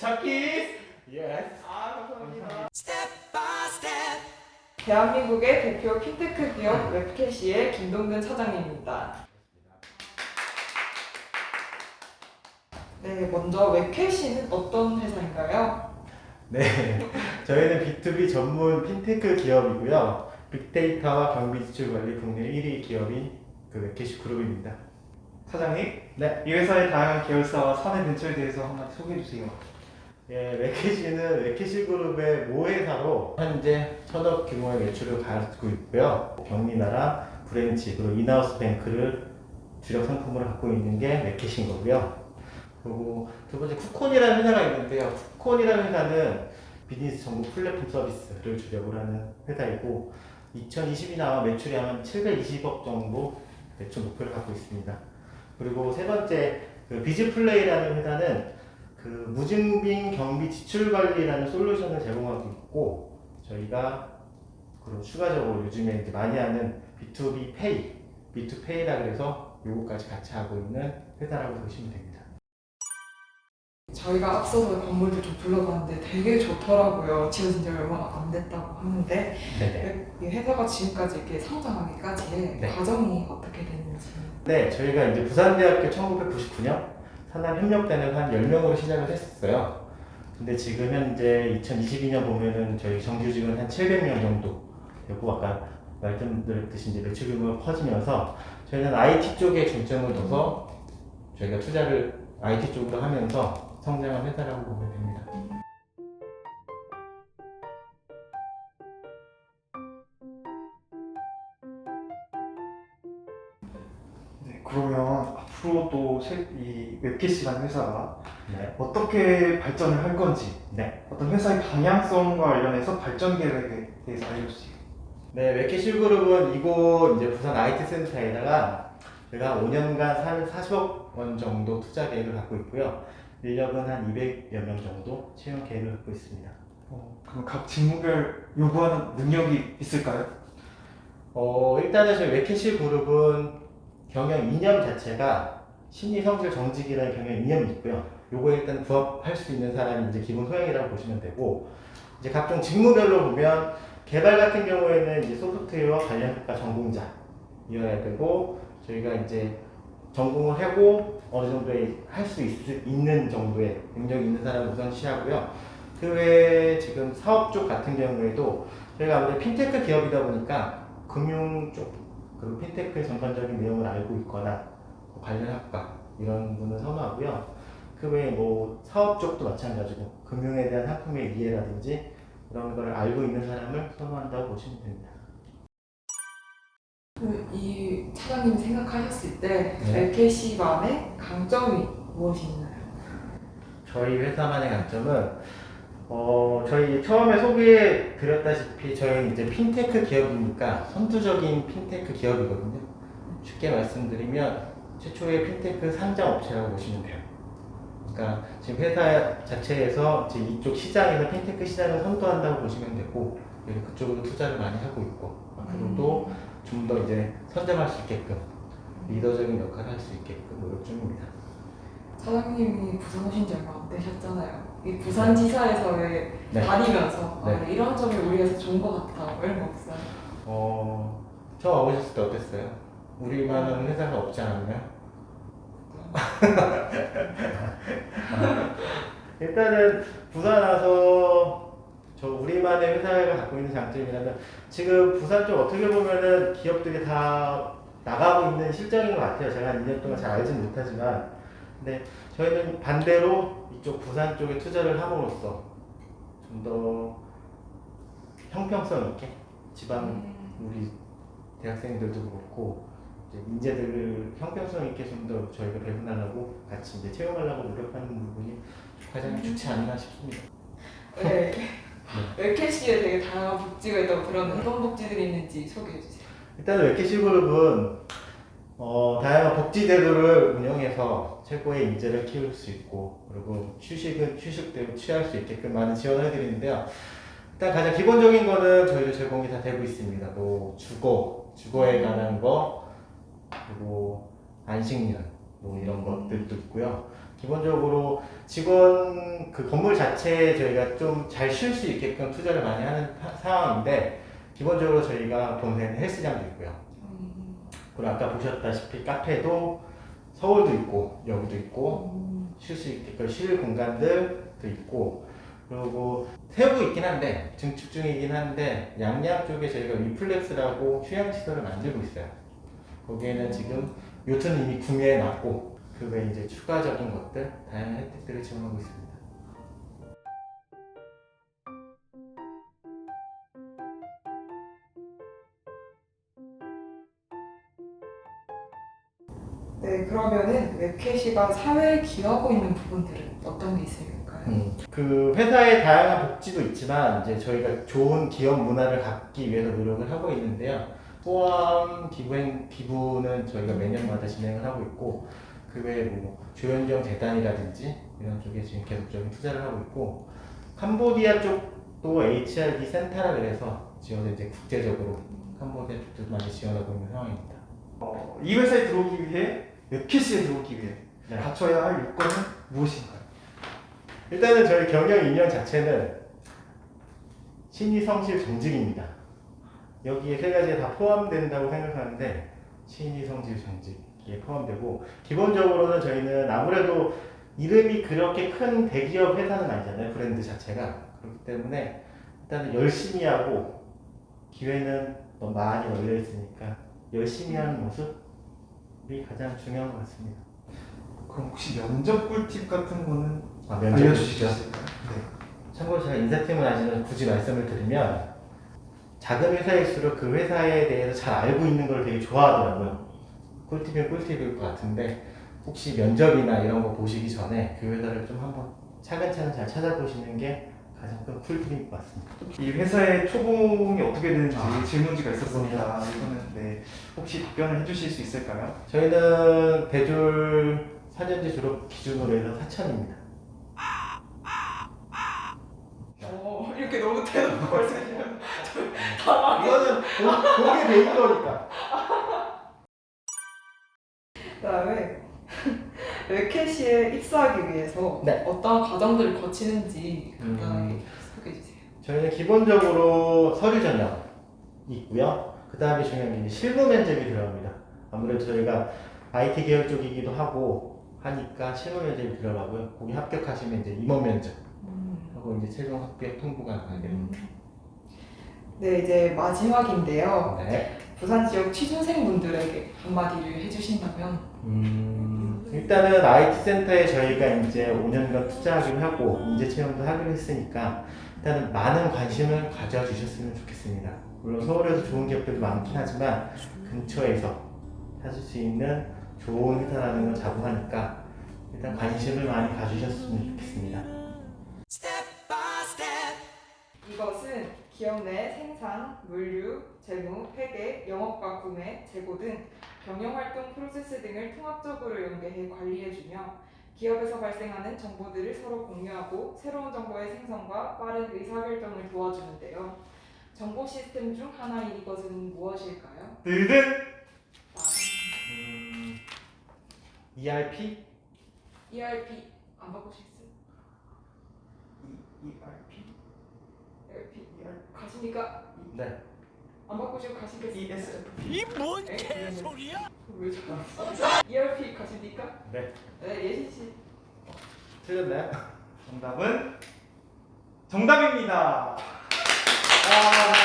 자키. Yes. 아 감사합니다. 대한민국의 대표 킨테크 기업 웹캐시의 김동근 차장님입니다. 네, 먼저 웹캐시는 어떤 회사인가요? 네, 저희는 B2B 전문 핀테크 기업이고요. 빅데이터와 경비 지출 관리 국내 1위 기업인 그 웹캐시 그룹입니다. 사장님. 네, 이 회사의 다양한 계열사와 사내 벤처에 대해서 한마디 소개해 주세요. 예, 웹캐시는 웹캐시 그룹의 모회사로 현재 천억 규모의 매출을 가지고 있고요. 경리나라, 브랜치, 그리고 인하우스 뱅크를 주력 상품으로 갖고 있는 게 웹캐시인 거고요. 그리고 두 번째 쿠콘이라는 회사가 있는데요. 쿠콘이라는 회사는 비즈니스 정보 플랫폼 서비스를 주력으로 하는 회사이고 2020년 아마 매출이 아마 720억 정도 매출 목표를 갖고 있습니다. 그리고 세 번째 그 비즈플레이라는 회사는 그 무증빙 경비 지출 관리라는 솔루션을 제공하고 있고 저희가 그리고 추가적으로 요즘에 이제 많이 하는 B2B 페이, B2페이라 그래서 요거까지 같이 하고 있는 회사라고 보시면 됩니다. 저희가 앞서서 건물들 좀 둘러봤는데 되게 좋더라고요. 지어진 지 얼마 안 됐다고 하는데 네네. 이 회사가 지금까지 이렇게 성장하기까지의 네. 과정이 어떻게 됐는지 네, 저희가 이제 부산대학교 1999년 산업협력단을 한 10명으로 시작을 했었어요. 근데 지금 현재 2022년 보면은 저희 정규직은 한 700명 정도 되고 아까 말씀드렸듯이 이제 매출 규모가 커지면서 저희는 IT 쪽에 중점을 둬서 저희가 투자를 IT 쪽으로 하면서 성장한 회사라고 보면 됩니다. 그러면 앞으로 또이 웹캐시라는 회사가 네. 어떻게 발전을 할 건지 네. 어떤 회사의 방향성과 관련해서 발전 계획에 대해서 알려주세요. 네, 웹캐실 그룹은 이곳 이제 부산 IT 센터에다가 제가 5년간 40억 원 정도 투자 계획을 갖고 있고요. 인력은 한 200여 명 정도 채용 계획을 갖고 있습니다. 어, 그럼 각 직무별 요구하는 능력이 있을까요? 어, 일단은 저희 웹캐실 그룹은 경영 이념 자체가 심리 성질 정직이라는 경영 이념이 있고요. 요거에 일단 부합할 수 있는 사람이 이제 기본 소양이라고 보시면 되고, 이제 각종 직무별로 보면 개발 같은 경우에는 이제 소프트웨어 관련 국가 전공자이어야 되고, 저희가 이제 전공을 하고 어느 정도의 할 수 있는 정도의 능력이 있는 사람을 우선 시하고요. 그 외에 지금 사업 쪽 같은 경우에도 저희가 아무래도 핀테크 기업이다 보니까 금융 쪽 그리고 핀테크의 전반적인 내용을 알고 있거나 뭐 관련 학과 이런 분을 선호하고요. 그 외에 뭐 사업 쪽도 마찬가지고 금융에 대한 상품의 이해라든지 이런 걸 알고 있는 사람을 선호한다고 보시면 됩니다. 그이 차장님이 생각하셨을 때 네. 웹캐시만의 강점이 무엇이 있나요? 저희 회사만의 강점은 어 저희 처음에 소개해 드렸다시피 저희는 이제 핀테크 기업이니까 선두적인 핀테크 기업이거든요. 쉽게 말씀드리면 최초의 핀테크 상장 업체라고 보시면 돼요. 그러니까 지금 회사 자체에서 이제 이쪽 시장에서 핀테크 시장을 선도한다고 보시면 되고 그쪽으로 투자를 많이 하고 있고 앞으로도 좀더 이제 선점할 수 있게끔 리더적인 역할을 할 수 있게끔 노력 중입니다. 차장님이 부산 오신 지 얼마 안 되셨잖아요. 이 부산지사에서의 네. 다니면서 네. 아, 이런 점이 우리 회사 좋은 것 같다 뭐 이런 거 없어요? 어, 처음 와보셨을 때 어땠어요? 우리만한 회사가 없지 않았나요? 일단은 부산 와서 저 우리만의 회사가 갖고 있는 장점이라면 지금 부산 쪽 어떻게 보면은 기업들이 다 나가고 있는 실정인 것 같아요. 제가 한 2년 동안 잘 알지는 못하지만 근데 저희는 반대로 이쪽 부산 쪽에 투자를 함으로써 좀 더 형평성 있게 지방 우리 대학생들도 그렇고 이제 인재들을 형평성 있게 좀 더 저희가 배분하려고 같이 이제 채용하려고 노력하는 부분이 가장 좋지 않나 싶습니다. 네. 웹캐시에 되게 다양한 복지가 있다고 들었는데 어떤 복지들이 있는지 소개해 주세요. 일단 웹캐시 그룹은 어, 다양한 복지 제도를 운영해서 최고의 인재를 키울 수 있고 그리고 휴식은 휴식대로 취할 수 있게끔 많은 지원을 해드리는데요. 일단 가장 기본적인 거는 저희도 제공이 다 되고 있습니다. 뭐 주거, 주거에 관한 거 그리고 안식년 뭐 이런 것들도 있고요. 기본적으로 직원 그 건물 자체에 저희가 좀 잘 쉴 수 있게끔 투자를 많이 하는 타- 상황인데 기본적으로 저희가 본사에는 헬스장도 있고요. 음, 그리고 아까 보셨다시피 카페도 서울도 있고 여기도 있고 음, 쉴수 있게끔 쉴 공간들도 있고 그리고 세부 있긴 한데 증축 중이긴 한데 양양 쪽에 저희가 위플렉스라고 휴양 시설을 만들고 있어요. 거기에는 지금 요트는 이미 구매해 놨고 그 외에 이제 추가적인 것들 다양한 혜택들을 지원하고 있습니다. 네, 그러면은 웹캐시가 사회에 기여하고 있는 부분들은 어떤 게 있을까요? 음, 그 회사의 다양한 복지도 있지만 이제 저희가 좋은 기업 문화를 갖기 위해서 노력을 하고 있는데요. 포함 기부행 기부는 저희가 매년마다 진행을 하고 있고 그 외에 뭐 조현경 재단이라든지 이런 쪽에 지금 계속적인 투자를 하고 있고 캄보디아 쪽도 HRD 센터라 그래서 지원을 이제 국제적으로 캄보디아 쪽도 많이 지원하고 있는 상황입니다. 어, 이 회사에 들어오기 위해 웹캐시에 들어오기 위해 네. 갖춰야 할 요건은 무엇인가요? 일단은 저희 경영 2년 자체는 신의 성실 정직입니다. 여기에 세 가지가 다 포함된다고 생각하는데 신의 성실 정직에 포함되고 기본적으로는 저희는 아무래도 이름이 그렇게 큰 대기업 회사는 아니잖아요 브랜드 자체가 그렇기 때문에 일단은 열심히 하고 기회는 너무 많이 열려 있으니까 열심히 하는 모습 이 가장 중요한 것 같습니다. 그럼 혹시 면접 꿀팁 같은 거는 아, 있을까요? 네. 참고로 제가 인사팀을 아시는 굳이 말씀을 드리면 작은 회사일수록 그 회사에 대해서 잘 알고 있는 걸 되게 좋아하더라고요. 꿀팁이면 꿀팁일 것 같은데 혹시 면접이나 이런 거 보시기 전에 그 회사를 좀 한번 차근차근 잘 찾아보시는 게 가장 큰 꿀팁인 것 같습니다. 이 회사의 초봉이 어떻게 되는지 아. 질문지가 있었습니다. 이거는 네, 혹시 답변을 해주실 수 있을까요? 저희는 배줄 4년제 졸업 기준으로 해서 4천입니다. 어, 이렇게 너무 대놓고 말씀하시면 당황해. 이거는 보- 보게 되는 거니까. 그다음에 웹캐시에 입사하기 위해서 네. 어떤 과정들을 거치는지 간단하게 음. 소개해 주세요. 저희는 기본적으로 서류 전형 있고요. 그 다음에 중요한 게 이제 실무 면접이 들어갑니다. 아무래도 저희가 IT 계열 쪽이기도 하고 하니까 실무 면접이 들어가고요. 거기 합격하시면 이제 임원 면접 하고 이제 최종 합격 통보가 나게 됩니다. 네, 이제 마지막인데요. 네. 부산 지역 취준생분들에게 한마디를 해주신다면 음, 일단은 IT 센터에 저희가 이제 5년간 투자하기로 하고 인재 채용도 하기로 했으니까 일단은 많은 관심을 가져주셨으면 좋겠습니다. 물론 서울에서 좋은 기업들도 많긴 하지만 근처에서 찾을 수 있는 좋은 회사라는 걸 자부하니까 일단 관심을 많이 가주셨으면 좋겠습니다. 이것은 기업 내 생산, 물류, 재무, 회계, 영업과 구매, 재고 등 경영활동 프로세스 등을 통합적으로 연계해 관리해주며 기업에서 발생하는 정보들을 서로 공유하고 새로운 정보의 생성과 빠른 의사결정을 도와주는데요. 정보 시스템 중 하나인 이것은 무엇일까요? 들든 음, ERP? ERP 안 바꾸시겠어요? 이 ERP, ERP ERP, 가시니까 네. 안 바꾸시고 가시겠어요? ESFP. 이뭔 에? 개소리야? 왜 저러는 ERP 가시니까? 네. 네, 예신 씨. 틀렸나요? 정답은 정답입니다. Step